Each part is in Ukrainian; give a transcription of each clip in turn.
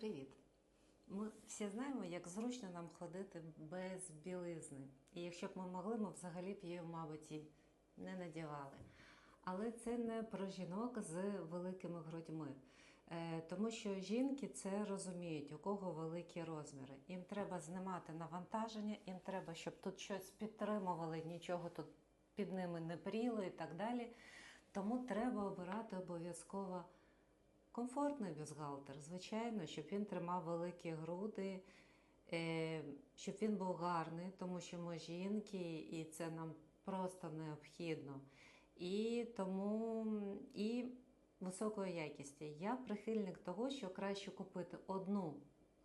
Привіт! Ми всі знаємо, як зручно нам ходити без білизни. І якщо б ми могли, ми взагалі б її, мабуть, і не надівали. Але це не про жінок з великими грудьми. Е, Тому що жінки це розуміють, у кого великі розміри. Їм треба знімати навантаження, їм треба, щоб тут щось підтримували, нічого тут під ними не пріло і так далі. Тому треба обирати обов'язково комфортний бюстгальтер, звичайно, щоб він тримав великі груди, е, щоб він був гарний, тому що ми жінки, і це нам просто необхідно. І тому і високої якості. Я прихильник того, що краще купити одну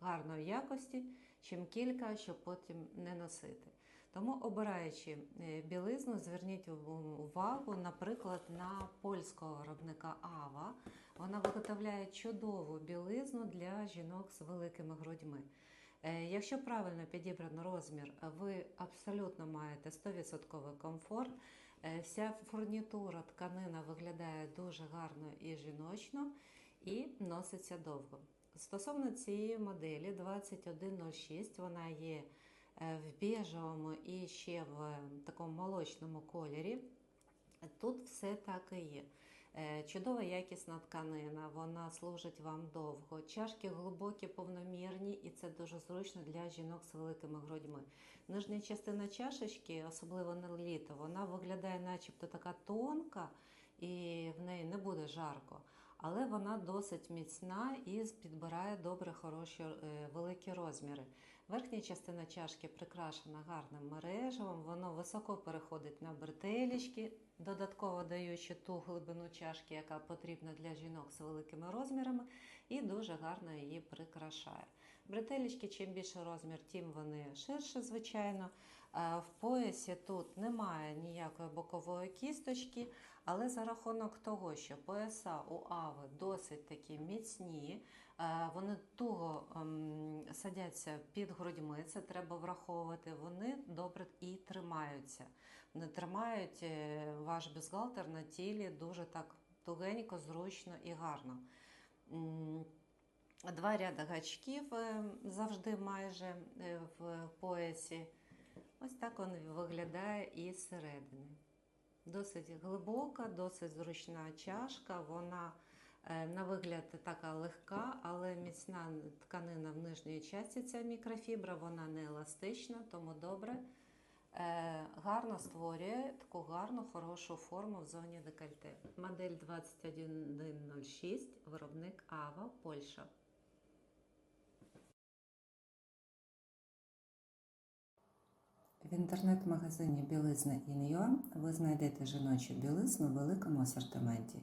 гарної якості, чим кілька, щоб потім не носити. Тому, обираючи е, білизну, зверніть увагу, наприклад, на польського виробника Ава. Вона виготовляє чудову білизну для жінок з великими грудьми. Е, Якщо правильно підібрано розмір, ви абсолютно маєте 100% комфорт. Е, Вся фурнітура тканина виглядає дуже гарно і жіночно і носиться довго. Стосовно цієї моделі 2106, вона є в біжевому і ще в е, такому молочному кольорі. Тут все так і є. Е, Чудова якісна тканина, вона служить вам довго. Чашки глибокі, повномірні, і це дуже зручно для жінок з великими грудьми. Нижня частина чашечки, особливо на літо, вона виглядає, начебто така тонка, і в неї не буде жарко. Але вона досить міцна і підбирає добре хороші е, великі розміри. Верхня частина чашки прикрашена гарним мережевом, воно високо переходить на бретелечки, додатково даючи ту глибину чашки, яка потрібна для жінок з великими розмірами, і дуже гарно її прикрашає. Бретелечки, чим більше розмір, тим вони ширше, звичайно. Е, В поясі тут немає ніякої бокової кісточки, але за рахунок того, що пояса у Ави досить такі міцні, е, вони туго ем, садяться під грудьми, це треба враховувати. Вони добре і тримаються. Вони тримають е, ваш бюстгальтер на тілі дуже так тугенько, зручно і гарно. Два ряди гачків е, завжди майже е, в поясі. Ось так він виглядає і зсередини. Досить глибока, досить зручна чашка. Вона на вигляд така легка, але міцна тканина в нижній часті ця мікрофібра, вона не еластична, тому добре. Е, Гарно створює таку гарну, хорошу форму в зоні декольте. Модель 2106, виробник Ава, Польща. В інтернет-магазині білизна Ін'Юа ви знайдете жіночу білизну в великому асортименті